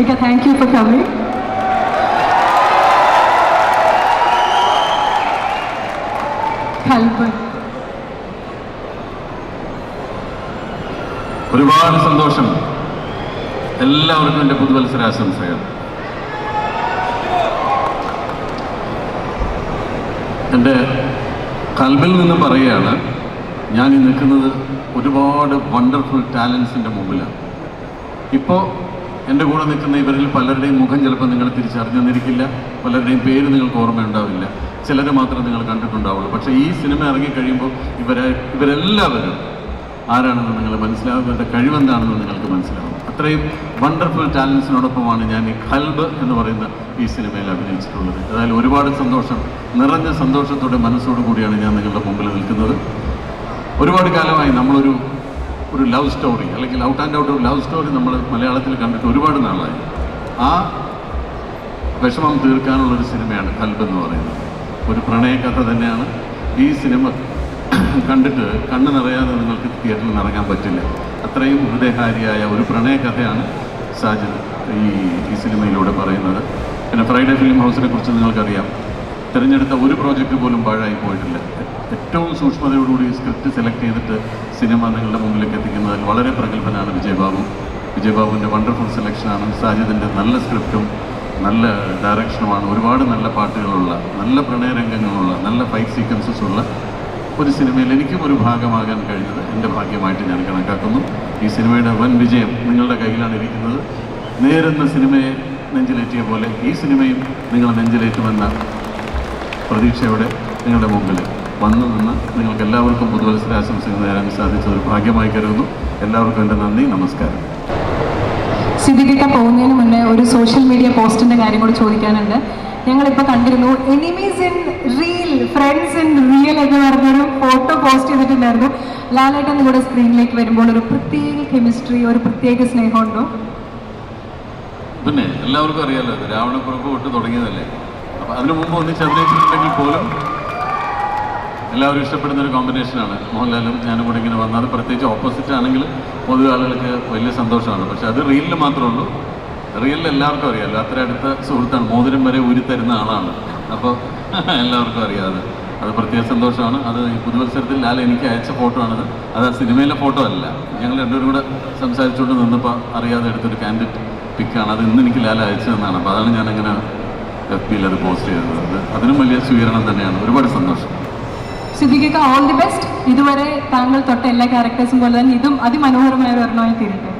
Ika, thank you for coming. ഒരുപാട് സന്തോഷം. എല്ലാവർക്കും എന്റെ പുതുവത്സരാശംസകൾ എന്റെ കൽബിൽ നിന്ന് പറയുകയാണ് ഞാൻ നിൽക്കുന്നത് ഒരുപാട് വണ്ടർഫുൾ ടാലൻസിന്റെ മുമ്പിലാണ്. ഇപ്പോൾ എന്റെ കൂടെ നിൽക്കുന്ന ഇവരിൽ പലരുടെയും മുഖം ചിലപ്പോൾ നിങ്ങൾ തിരിച്ചറിഞ്ഞെന്നിരിക്കില്ല. പലരുടെയും പേര് നിങ്ങൾക്ക് ഓർമ്മയുണ്ടാവില്ല. ചിലരെ മാത്രമേ നിങ്ങൾ കണ്ടിട്ടുണ്ടാവുള്ളൂ. പക്ഷേ ഈ സിനിമ ഇറങ്ങിക്കഴിയുമ്പോൾ ഇവരെ ഇവരെല്ലാവരും ആരാണെന്ന് നിങ്ങൾ മനസ്സിലാവും ഇവരുടെ കഴിവെന്താണെന്ന് നിങ്ങൾക്ക് മനസ്സിലാവും. അത്രയും വണ്ടർഫുൾ ടാലൻസിനോടൊപ്പമാണ് ഞാൻ ഈ ഖൽബ് എന്ന് പറയുന്ന ഈ സിനിമയിൽ അഭിനയിച്ചിട്ടുള്ളത്. അതായത് ഒരുപാട് സന്തോഷം നിറഞ്ഞ സന്തോഷത്തോടെ മനസ്സോടു കൂടിയാണ് ഞാൻ നിങ്ങളുടെ മുമ്പിൽ നിൽക്കുന്നത്. ഒരുപാട് കാലമായി നമ്മളൊരു ഒരു ലവ് സ്റ്റോറി അല്ലെങ്കിൽ ഔട്ട് ആൻഡ് ഔട്ട് ഒരു ലവ് സ്റ്റോറി നമ്മൾ മലയാളത്തിൽ കണ്ടിട്ട് ഒരുപാട് നാളായി. ആ വിഷമം തീർക്കാനുള്ള ഒരു സിനിമയാണ് കൽബ് എന്ന് പറയുന്നത്. ഒരു പ്രണയകഥ തന്നെയാണ് ഈ സിനിമ. കണ്ടിട്ട് കണ്ണ് നിറയാതെ നിങ്ങൾക്ക് തിയേറ്ററിൽ നിറങ്ങാൻ പറ്റില്ല. അത്രയും ഹൃദയഹാരിയായ ഒരു പ്രണയകഥയാണ് സാജിദ് ഈ ഈ സിനിമയിലൂടെ പറയുന്നത്. പിന്നെ ഫ്രൈഡേ ഫിലിം ഹൗസിനെ കുറിച്ച് നിങ്ങൾക്കറിയാം. തിരഞ്ഞെടുത്ത ഒരു പ്രോജക്റ്റ് പോലും പാഴായി പോയിട്ടില്ല. ഏറ്റവും സൂക്ഷ്മതയോടുകൂടി സ്ക്രിപ്റ്റ് സെലക്ട് ചെയ്തിട്ട് സിനിമ നിങ്ങളുടെ മുമ്പിലേക്ക് എത്തിക്കുന്നതിൽ വളരെ പ്രഗത്ഭനാണ് വിജയബാബു. വിജയബാബുവിന്റെ വണ്ടർഫുൾ സെലക്ഷനാണ് സാജിദിന്റെ നല്ല സ്ക്രിപ്റ്റും നല്ല ഡയറക്ഷനുമാണ് ഒരുപാട് നല്ല പാട്ടുകളുള്ള നല്ല പ്രണയരംഗങ്ങളുള്ള നല്ല ഫൈറ്റ് സീക്വൻസസ് ഉള്ള ഒരു സിനിമയിൽ എനിക്കും ഒരു ഭാഗമാകാൻ കഴിഞ്ഞത് എന്റെ ഭാഗ്യമായിട്ട് ഞാൻ കണക്കാക്കുന്നു. ഈ സിനിമയുടെ വൻ വിജയം നിങ്ങളുടെ കയ്യിലാണ് ഇരിക്കുന്നത്. നേരെന്ന സിനിമയെ നെഞ്ചിലേറ്റിയ പോലെ ഈ സിനിമയും നിങ്ങൾ നെഞ്ചിലേറ്റുമെന്ന പ്രതീക്ഷയോടെ നിങ്ങളുടെ മുമ്പിൽ വന്നു നിന്ന് നിങ്ങൾക്ക് എല്ലാവർക്കും പുതുവത്സര ആശംസകൾ നേരാൻ സാധിച്ച ഒരു ഭാഗ്യമായി കരുതുന്നു. എല്ലാവർക്കും എന്റെ നന്ദി നമസ്കാരം. സിദ്ദിഖിക്ക പോകുന്നതിന് മുന്നേ ഒരു സോഷ്യൽ മീഡിയ പോസ്റ്റിന്റെ കാര്യം കൂടി ചോദിക്കാനുണ്ട്. ഞങ്ങളിപ്പോൾ കണ്ടിരുന്നു enemies in reel friends in real എന്ന് പറഞ്ഞൊരു ഫോട്ടോ പോസ്റ്റ് ചെയ്തിട്ടുണ്ടായിരുന്നു. ലാലേട്ടൻ നിങ്ങളുടെ സ്ക്രീനിലേക്ക് വരുമ്പോൾ ഒരു പ്രത്യേക കെമിസ്ട്രി ഒരു പ്രത്യേക സ്നേഹമുണ്ടോ? പിന്നെ എല്ലാവർക്കും അറിയാലോ രാവണപ്പുറപ്പ് വിട്ട് തൊട്ട് തുടങ്ങിയതല്ലേ? അതിനു മുമ്പ് ഒന്നിച്ച് അഭിനയിച്ചിട്ടുണ്ടെങ്കിൽ പോലും എല്ലാവരും ഇഷ്ടപ്പെടുന്ന ഒരു കോമ്പിനേഷനാണ് മോഹൻലാലും ഞാനും കൂടെ ഇങ്ങനെ വന്നത് പ്രത്യേകിച്ച് ഓപ്പോസിറ്റ് ആണെങ്കിൽ പൊതുവെ ആളുകൾക്ക് വലിയ സന്തോഷമാണ്. പക്ഷെ അത് റീലിൽ മാത്രമേ ഉള്ളൂ. റിയലിൽ എല്ലാവർക്കും അറിയാമല്ലോ അത്ര അടുത്ത സുഹൃത്താണ്. മോതിരം വരെ ഉരുത്തരുന്ന ആളാണ്. അപ്പോൾ എല്ലാവർക്കും അറിയാതെ അത്. പ്രത്യേക സന്തോഷമാണ്. അത് ഈ പുതുവത്സരത്തിൽ ലാൽ എനിക്ക് അയച്ച ഫോട്ടോ ആണത്. അത് ആ സിനിമയിലെ ഫോട്ടോ അല്ല. ഞങ്ങൾ രണ്ടുപേരും കൂടെ സംസാരിച്ചുകൊണ്ട് നിന്നപ്പോൾ അറിയാതെ എടുത്തൊരു കാൻഡിഡേറ്റ് പിക്കാണ് അത് ഇന്ന് എനിക്ക് ലാൽ അയച്ചതെന്നാണ്. അപ്പോൾ അതാണ് ഞാൻ അങ്ങനെ എഫ് പിയിൽ അത് പോസ്റ്റ് ചെയ്തത് അത് അതിനും വലിയ സ്വീകരണം തന്നെയാണ്. ഒരുപാട് സന്തോഷം. സിദ്ദിഖിക്ക ഓൾ ദി ബെസ്റ്റ് ഇതുവരെ താങ്കൾ തൊട്ട എല്ലാ ക്യാരക്ടേഴ്സും പോലെ തന്നെ ഇതും അതിമനോഹരമായ ഒരു ഒരെണ്ണമായി തീരട്ടെ.